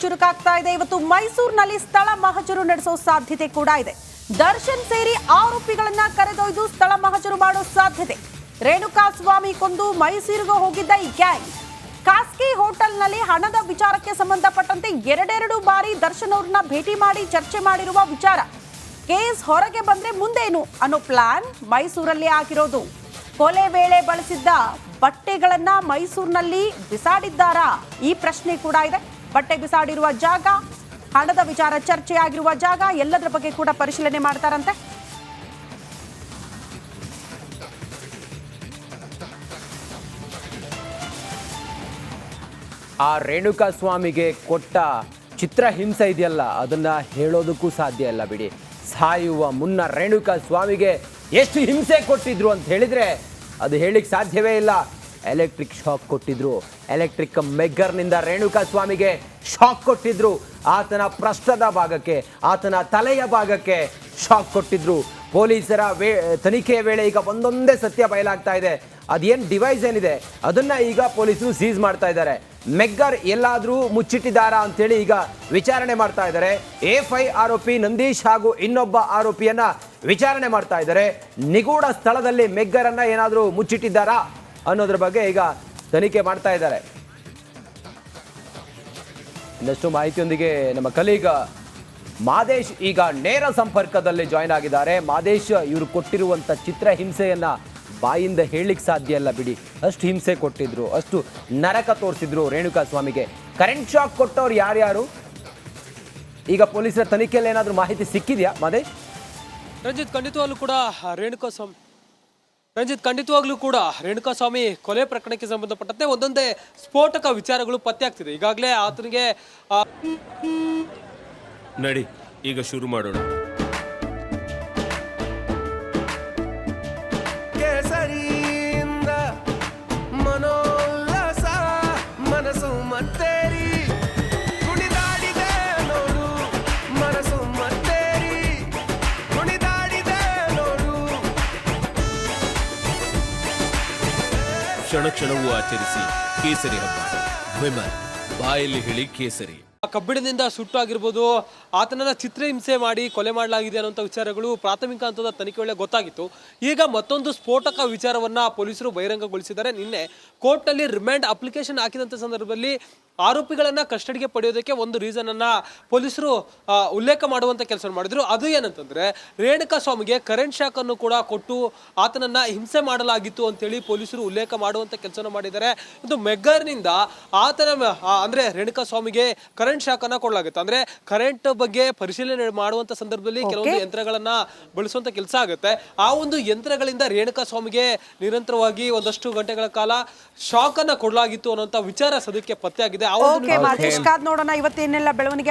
ಚುರುಕಾಗ್ತಾ ಇದೆ. ಇವತ್ತು ಮೈಸೂರಿನಲ್ಲಿ ಸ್ಥಳ ಮಹಜರು ನಡೆಸೋ ಸಾಧ್ಯತೆ ಕೂಡ ಇದೆ. ದರ್ಶನ್ ಸೇರಿ ಆರೋಪಿಗಳನ್ನ ಕರೆದೊಯ್ದು ಸ್ಥಳ ಮಹಜರು ಮಾಡೋ ಸಾಧ್ಯತೆ. ರೇಣುಕಾ ಸ್ವಾಮಿ ಕೊಂದು ಮೈಸೂರಿಗೆ ಹೋಗಿದ್ದ ಈ ಗ್ಯಾಂಗ್. ಖಾಸಗಿ ಹೋಟೆಲ್ನಲ್ಲಿ ಹಣದ ವಿಚಾರಕ್ಕೆ ಸಂಬಂಧಪಟ್ಟಂತೆ ಎರಡೆರಡು ಬಾರಿ ದರ್ಶನ್ ಅವ್ರನ್ನ ಭೇಟಿ ಮಾಡಿ ಚರ್ಚೆ ಮಾಡಿರುವ ವಿಚಾರ. ಕೇಸ್ ಹೊರಗೆ ಬಂದ್ರೆ ಮುಂದೇನು ಅನ್ನೋ ಪ್ಲಾನ್ ಮೈಸೂರಲ್ಲಿ ಆಗಿರೋದು. ಕೊಲೆ ವೇಳೆ ಬಳಸಿದ್ದ ಬಟ್ಟೆಗಳನ್ನ ಮೈಸೂರಿನಲ್ಲಿ ಬಿಸಾಡಿದ್ದಾರಾ? ಈ ಪ್ರಶ್ನೆ ಕೂಡ ಇದೆ. ಬಟ್ಟೆ ಬಿಸಾಡಿರುವ ಜಾಗ, ಹಣದ ವಿಚಾರ, ಚರ್ಚೆಯಾಗಿರುವ ಜಾಗ, ಎಲ್ಲದರ ಬಗ್ಗೆ ಕೂಡ ಪರಿಶೀಲನೆ ಮಾಡ್ತಾರಂತೆ. ಆ ರೇಣುಕಾ ಸ್ವಾಮಿಗೆ ಕೊಟ್ಟ ಚಿತ್ರ ಹಿಂಸೆ ಇದೆಯಲ್ಲ, ಅದನ್ನ ಹೇಳೋದಕ್ಕೂ ಸಾಧ್ಯ ಇಲ್ಲ ಬಿಡಿ. ಸಾಯುವ ಮುನ್ನ ರೇಣುಕಾ ಸ್ವಾಮಿಗೆ ಎಷ್ಟು ಹಿಂಸೆ ಕೊಟ್ಟಿದ್ರು ಅಂತ ಹೇಳಿದ್ರೆ ಅದು ಹೇಳಿಕ್ ಸಾಧ್ಯವೇ ಇಲ್ಲ. ಎಲೆಕ್ಟ್ರಿಕ್ ಶಾಕ್ ಕೊಟ್ಟಿದ್ರು. ಎಲೆಕ್ಟ್ರಿಕ್ ಮೆಗ್ಗರ್ನಿಂದ ರೇಣುಕಾ ಸ್ವಾಮಿಗೆ ಶಾಕ್ ಕೊಟ್ಟಿದ್ರು. ಆತನ ಪ್ರಶ್ನದ ಭಾಗಕ್ಕೆ, ಆತನ ತಲೆಯ ಭಾಗಕ್ಕೆ ಶಾಕ್ ಕೊಟ್ಟಿದ್ರು. ಪೊಲೀಸರ ವೇ, ತನಿಖೆಯ ವೇಳೆ ಈಗ ಒಂದೊಂದೇ ಸತ್ಯ ಬಯಲಾಗ್ತಾ ಇದೆ. ಅದೇನು ಡಿವೈಸ್ ಏನಿದೆ? ಅದನ್ನು ಈಗ ಪೊಲೀಸರು ಸೀಸ್ ಮಾಡ್ತಾ ಇದ್ದಾರೆ. ಮೆಗ್ಗರ್ ಎಲ್ಲಾದರೂ ಮುಚ್ಚಿಟ್ಟಿದ್ದಾರಾ ಅಂತೇಳಿ ಈಗ ವಿಚಾರಣೆ ಮಾಡ್ತಾ ಇದ್ದಾರೆ. ಎ ಫೈ ಆರೋಪಿ ನಂದೀಶ್ ಹಾಗೂ ಇನ್ನೊಬ್ಬ ಆರೋಪಿಯನ್ನು ವಿಚಾರಣೆ ಮಾಡ್ತಾ ಇದ್ದಾರೆ. ನಿಗೂಢ ಸ್ಥಳದಲ್ಲಿ ಮೆಗ್ಗರನ್ನು ಏನಾದರೂ ಮುಚ್ಚಿಟ್ಟಿದ್ದಾರಾ? ಅನ್ನೋದ್ರ ಬಗ್ಗೆ ಈಗ ತನಿಖೆ ಮಾಡ್ತಾ ಇದ್ದಾರೆ. ಇನ್ನಷ್ಟು ಮಾಹಿತಿಯೊಂದಿಗೆ ನಮ್ಮ ಕಲೀಗ ಮಾದೇಶ್ ಈಗ ನೇರ ಸಂಪರ್ಕದಲ್ಲಿ ಜಾಯ್ನ್ ಆಗಿದ್ದಾರೆ. ಮಾದೇಶ್, ಇವರು ಕೊಟ್ಟಿರುವಂತ ಚಿತ್ರಹಿಂಸೆಯನ್ನ ಬಾಯಿಂದ ಹೇಳಲಿಕ್ಕೆ ಸಾಧ್ಯ ಇಲ್ಲ ಬಿಡಿ. ಅಷ್ಟು ಹಿಂಸೆ ಕೊಟ್ಟಿದ್ರು, ಅಷ್ಟು ನರಕ ತೋರಿಸಿದ್ರು ರೇಣುಕಾ ಸ್ವಾಮಿಗೆ. ಕರೆಂಟ್ ಶಾಕ್ ಕೊಟ್ಟವ್ರು ಯಾರ್ಯಾರು? ಈಗ ಪೊಲೀಸರ ತನಿಖೆಯಲ್ಲಿ ಏನಾದರೂ ಮಾಹಿತಿ ಸಿಕ್ಕಿದೆಯಾ ಮಾದೇಶ್? ರಂಜಿತ್, ಖಂಡಿತವಾಗ್ಲೂ ಕೂಡ ರೇಣುಕಾ ಸ್ವಾಮಿ ರಂಜಿತ್ ಖಂಡಿತವಾಗ್ಲೂ ಕೂಡ ರೇಣುಕಾ ಸ್ವಾಮಿ ಕೊಲೆ ಪ್ರಕರಣಕ್ಕೆ ಸಂಬಂಧಪಟ್ಟಂತೆ ಒಂದೊಂದೇ ಸ್ಫೋಟಕ ವಿಚಾರಗಳು ಪತ್ತೆ ಆಗ್ತಿದೆ ಈಗಾಗಲೇ ಆತನಿಗೆ ನಡಿ, ಈಗ ಶುರು ಮಾಡೋಣ. ಕ್ಷಣ ಕ್ಷಣವೂ ಆಚರಿಸಿ ಕೇಸರಿ ಹಬ್ಬ. ವಿಮಲ್, ಬಾಯಲ್ಲಿ ಹೇಳಿ ಕೇಸರಿ. ಆ ಸುಟ್ಟು ಆಗಿರ್ಬೋದು ಆತನನ್ನ ಚಿತ್ರಹಿಂಸೆ ಮಾಡಿ ಕೊಲೆ ಮಾಡಲಾಗಿದೆ ಅನ್ನೋಂಥ ವಿಚಾರಗಳು ಪ್ರಾಥಮಿಕ ಹಂತದ ತನಿಖೆ ವೇಳೆ ಗೊತ್ತಾಗಿತ್ತು. ಈಗ ಮತ್ತೊಂದು ಸ್ಫೋಟಕ ವಿಚಾರವನ್ನ ಪೊಲೀಸರು ಬಹಿರಂಗಗೊಳಿಸಿದ್ದಾರೆ. ನಿನ್ನೆ ಕೋರ್ಟ್ನಲ್ಲಿ ರಿಮ್ಯಾಂಡ್ ಅಪ್ಲಿಕೇಶನ್ ಹಾಕಿದಂಥ ಸಂದರ್ಭದಲ್ಲಿ ಆರೋಪಿಗಳನ್ನ ಕಸ್ಟಡಿಗೆ ಪಡೆಯೋದಕ್ಕೆ ಒಂದು ರೀಸನ್ ಅನ್ನ ಪೊಲೀಸರು ಉಲ್ಲೇಖ ಮಾಡುವಂತ ಕೆಲಸ ಮಾಡಿದ್ರು. ಅದು ಏನಂತಂದ್ರೆ ರೇಣುಕಾ ಸ್ವಾಮಿಗೆ ಕರೆಂಟ್ ಶಾಕ್ ಅನ್ನು ಕೂಡ ಕೊಟ್ಟು ಆತನನ್ನ ಹಿಂಸೆ ಮಾಡಲಾಗಿತ್ತು ಅಂತೇಳಿ ಪೊಲೀಸರು ಉಲ್ಲೇಖ ಮಾಡುವಂತ ಕೆಲಸ ಮಾಡಿದ್ದಾರೆ. ಇದು ಮೆಗ್ಗರ್ನಿಂದ ಆತನ ಅಂದ್ರೆ ರೇಣುಕಾ ಸ್ವಾಮಿಗೆ ಕರೆಂಟ್ ಶಾಕ್ ಅನ್ನ ಕೊಡಲಾಗುತ್ತೆ. ಅಂದ್ರೆ ಕರೆಂಟ್ ಬಗ್ಗೆ ಪರಿಶೀಲನೆ ಮಾಡುವಂತ ಸಂದರ್ಭದಲ್ಲಿ ಕೆಲವೊಂದು ಯಂತ್ರಗಳನ್ನ ಬಳಸುವಂತ ಕೆಲಸ ಆಗುತ್ತೆ. ಆ ಒಂದು ಯಂತ್ರಗಳಿಂದ ರೇಣುಕಾ ಸ್ವಾಮಿಗೆ ನಿರಂತರವಾಗಿ ಒಂದಷ್ಟು ಗಂಟೆಗಳ ಕಾಲ ಶಾಕ್ ಅನ್ನ ಕೊಡಲಾಗಿತ್ತು ಅನ್ನೋಂತ ವಿಚಾರ ಸದ್ಯಕ್ಕೆ ಪತ್ತೆ ಆಗಿದೆ ಓಕೆ ಮಾದೇಶ್ ಕಾದ್ ನೋಡೋಣ. ಇವತ್ತೇನೆಲ್ಲ ಬೆಳವಣಿಗೆ